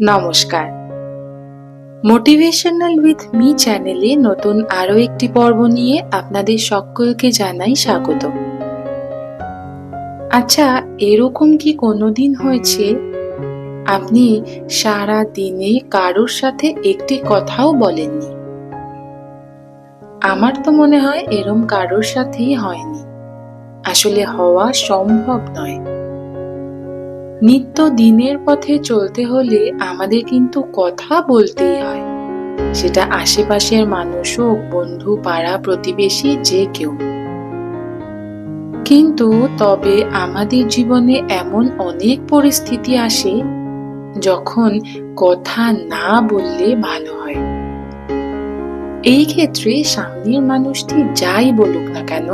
নমস্কার। Motivational with me চ্যানেলে নতুন আরও একটি পর্ব নিয়ে আপনাদের সকলকে জানাই স্বাগত। আচ্ছা এরকম কি কোনোদিন হয়েছে? আপনি সারা দিনে কারোর সাথে একটি কথাও বলেননি। আমার তো মনে হয় এরম কারোর সাথেই হয়নি। আসলে হওয়া সম্ভব নয়। নিত্য দিনের পথে চলতে হলে আমাদের কিন্তু কথা বলতেই হয়। সেটা আশেপাশের মানুষ হোক, বন্ধু, পাড়া, প্রতিবেশী, যে কেউ। কিন্তু তবে আমাদের জীবনে এমন অনেক পরিস্থিতি আসে যখন কথা না বললে ভালো হয়। এই ক্ষেত্রে সামনের মানুষটি যাই বলুক না কেন,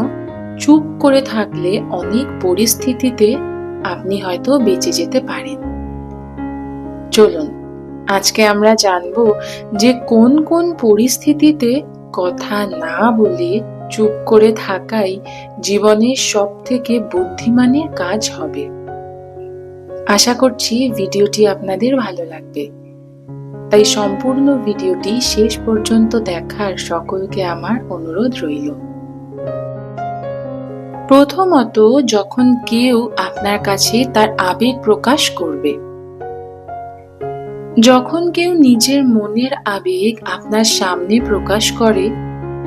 চুপ করে থাকলে অনেক পরিস্থিতিতে আপনি হয়তো বেঁচে যেতে পারেন। চলুন, আজকে আমরা জানব যে কোন কোন পরিস্থিতিতে কথা না বলে চুপ করে থাকাই জীবনের সব থেকে বুদ্ধিমানের কাজ হবে। আশা করছি ভিডিওটি আপনাদের ভালো লাগবে। তাই সম্পূর্ণ ভিডিওটি শেষ পর্যন্ত দেখার সকলকে আমার অনুরোধ রইল। প্রথমত যখন কেউ আপনার কাছে তার আবেগ প্রকাশ করবে। যখন কেউ নিজের মনের আবেগ আপনার সামনে প্রকাশ করে,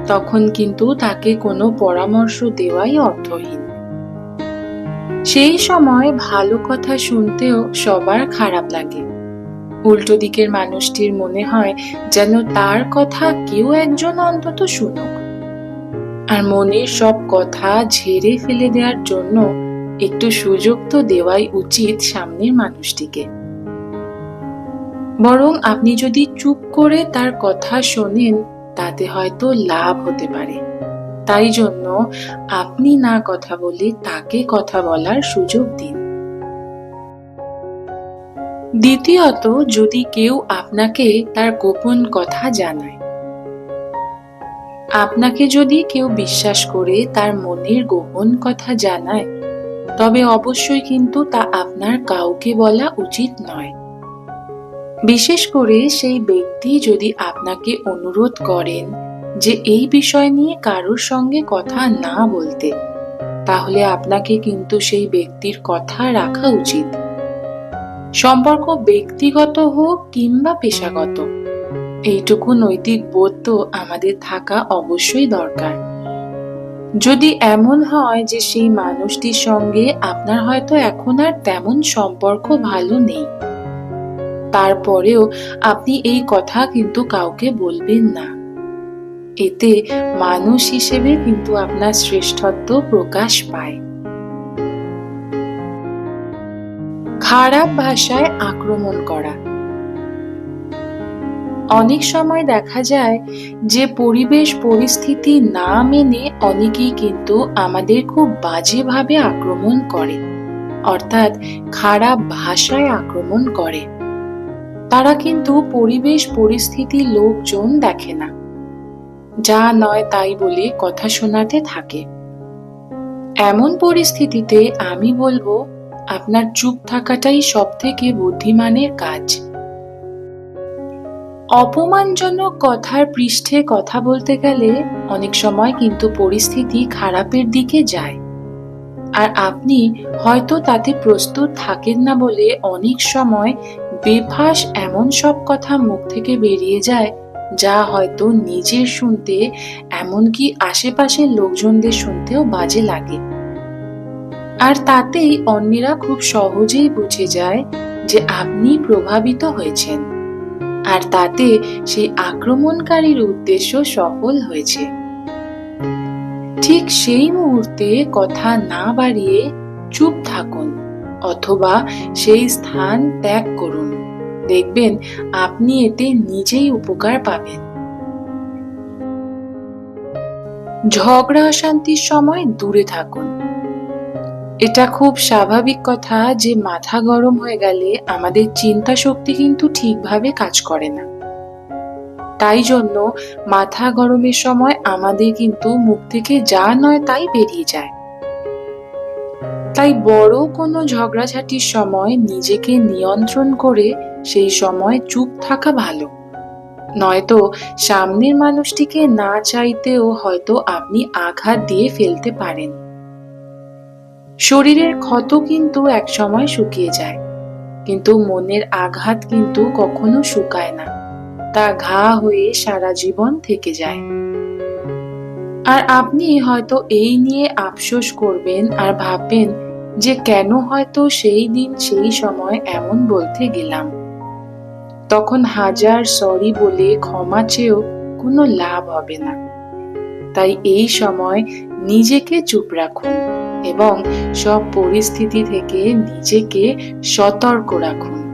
তখন কিন্তু তাকে কোনো পরামর্শ দেওয়াই অর্থহীন। সেই সময় ভালো কথা শুনতেও সবার খারাপ লাগে। উল্টো দিকের মানুষটির মনে হয় যেন তার কথা কেউ একজন অন্তত শুনুক। আর মনের সব কথা ঝেড়ে ফেলে দেওয়ার জন্য একটু সুযোগ তো দেওয়াই উচিত সামনের মানুষটিকে। বরং আপনি যদি চুপ করে তার কথা শোনেন, তাতে হয়তো লাভ হতে পারে। তাই জন্য আপনি না কথা বলে তাকে কথা বলার সুযোগ দিন। দ্বিতীয়ত, যদি কেউ আপনাকে তার গোপন কথা জানায় আপনাকে যদি কেউ বিশ্বাস করে তার মনের গোপন কথা জানায়, তবে অবশ্যই কিন্তু তা আপনার কাউকে বলা উচিত নয়। বিশেষ করে সেই ব্যক্তি যদি আপনাকে অনুরোধ করেন যে এই বিষয় নিয়ে কারোর সঙ্গে কথা না বলতে, তাহলে আপনাকে কিন্তু সেই ব্যক্তির কথা রাখা উচিত। সম্পর্ক ব্যক্তিগত হোক কিংবা পেশাগত। এইটুকু নৈতিক বোধ তো আমাদের থাকা অবশ্যই দরকার। যদি এমন হয় যে সেই মানুষটির সঙ্গে আপনার হয়তো এখন আর তেমন সম্পর্ক ভালো নেই। তারপরেও আপনি এই কথা কিন্তু কাউকে বলবেন না। এতে মানুষ হিসেবে কিন্তু আপনার শ্রেষ্ঠত্ব প্রকাশ পায়। খারাপ ভাষায় আক্রমণ করা। অনেক সময় দেখা যায় যে পরিবেশ পরিস্থিতি না মেনে অনেকেই কিন্তু আমাদের খুব বাজেভাবে আক্রমণ করে, অর্থাৎ খারাপ ভাষায় আক্রমণ করে। তারা কিন্তু পরিবেশ পরিস্থিতি লোকজন দেখে না, যা নয় তাই বলে কথা শোনাতে থাকে। এমন পরিস্থিতিতে আমি বলব, আপনার চুপ থাকাটাই সব থেকে বুদ্ধিমানের কাজ। অপমানজনক কথার পৃষ্ঠে কথা বলতে গেলে অনেক সময় কিন্তু পরিস্থিতি খারাপের দিকে যায়। আর আপনি হয়তো তাতে প্রস্তুত থাকেন না বলে অনেক সময় বেফাস এমন সব কথা মুখ থেকে বেরিয়ে যায়, যা হয়তো নিজের শুনতে এমনকি আশেপাশের লোকজনদের শুনতেও বাজে লাগে। আর তাতেই অন্যেরা খুব সহজেই বুঝে যায় যে আপনি প্রভাবিত হয়েছেন। আর তাতে সেই আক্রমণকারীর উদ্দেশ্য সফল হয়েছে। ঠিক সেই মুহূর্তে কথা না বাড়িয়ে চুপ থাকুন, অথবা সেই স্থান ত্যাগ করুন। দেখবেন আপনি এতে নিজেই উপকার পাবেন। ঝগড়া অশান্তির সময় দূরে থাকুন। এটা খুব স্বাভাবিক কথা যে মাথা গরম হয়ে গেলে আমাদের চিন্তা শক্তি কিন্তু ঠিকভাবে কাজ করে না। তাই জন্য মাথা গরমের সময় আমাদের কিন্তু মুখ থেকে যা নয় তাই বেরিয়ে যায়। তাই বড় কোনো ঝগড়াঝাটির সময় নিজেকে নিয়ন্ত্রণ করে সেই সময় চুপ থাকা ভালো। নয়তো সামনের মানুষটিকে না চাইতেও হয়তো আপনি আঘাত দিয়ে ফেলতে পারেন। শরীরের ক্ষত কিন্তু একসময় শুকিয়ে যায়। কিন্তু মনের আঘাত কিন্তু কখনো শুকায় না। তা ঘা হয়ে সারা জীবন থেকে যায়। আর আপনি হয়তো এই নিয়ে আফসোস করবেন আর ভাববেন যে কেন হয়তো সেই দিন সেই সময় এমন বলতে গেলাম। তখন হাজার সরি বলে ক্ষমা চেয়েও কোনো লাভ হবে না। তাই এই সময় নিজেকে চুপ রাখুন এবং সব পরিস্থিতি থেকে নিজেকে সতর্ক রাখুন।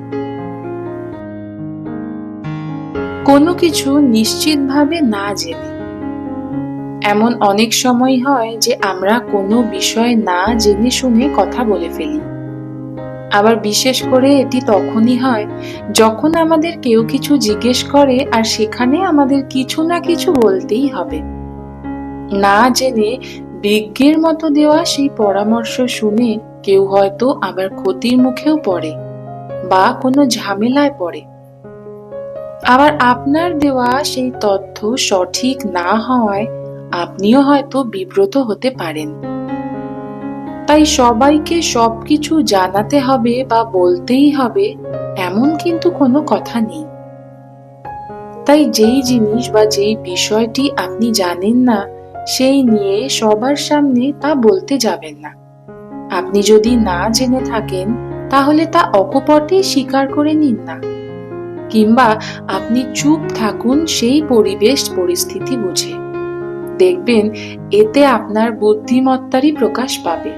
কোনো কিছু নিশ্চিতভাবে না জেনে। এমন অনেক সময় হয় যে আমরা কোনো বিষয় না জেনে শুনে কথা বলে ফেলি। আবার বিশেষ করে এটি তখনই হয় যখন আমাদের কেউ কিছু জিজ্ঞেস করে আর সেখানে আমাদের কিছু না কিছু বলতেই হবে। না জেনে বিজ্ঞের মতো দেওয়া সেই পরামর্শ শুনে কেউ হয়তো আবার ক্ষতির মুখেও পড়ে বা কোনো ঝামেলায় পড়ে। আবার আপনার দেওয়া সেই তথ্য সঠিক না হওয়ায় আপনিও হয়তো বিব্রত হতে পারেন। তাই সবাইকে সবকিছু জানাতে হবে বা বলতেই হবে এমন কিন্তু কোনো কথা নেই। তাই যেই জিনিস বা যেই বিষয়টি আপনি জানেন না সেই নিয়ে সবার সামনে তা বলতে যাবেন না। আপনি যদি না জেনে থাকেন, তাহলে তা অকপটে স্বীকার করে নিন না। কিংবা আপনি চুপ থাকুন সেই পরিবেশ পরিস্থিতি বুঝে। দেখবেন, এতে আপনার বুদ্ধিমত্তারই প্রকাশ পাবে।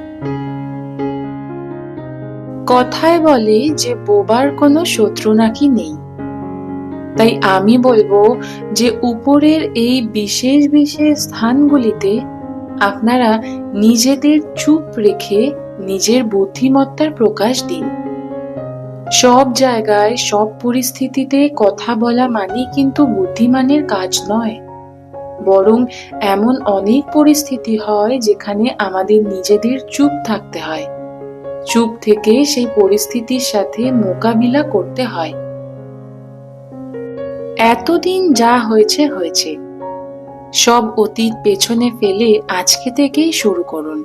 কথায় বলে যে বোবার কোনো শত্রু নাকি নেই। তাই আমি বলব যে উপরের এই বিশেষ বিশেষ স্থানগুলিতে আপনারা নিজেদের চুপ রেখে নিজের বুদ্ধিমত্তার প্রকাশ দিন। সব জায়গায়, সব পরিস্থিতিতে কথা বলা মানে কিন্তু বুদ্ধিমানের কাজ নয়। বরং এমন অনেক পরিস্থিতি হয় যেখানে আমাদের নিজেদের চুপ থাকতে হয়। চুপ থেকে সেই পরিস্থিতির সাথে মোকাবিলা করতে হয়। এতদিন যা হয়েছে হয়েছে। সব অতীত পেছনে ফেলে আজকে থেকেই শুরু করুন।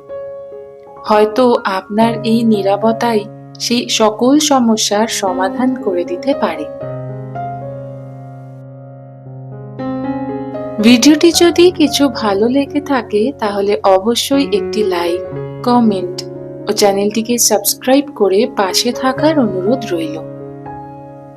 হয়তো আপনার এই নিরাপত্তাই সেই সকল সমস্যার সমাধান করে দিতে পারে। ভিডিওটি যদি কিছু ভালো লেগে থাকে, তাহলে অবশ্যই একটি লাইক, কমেন্ট ও চ্যানেলটিকে সাবস্ক্রাইব করে পাশে থাকার অনুরোধ রইল।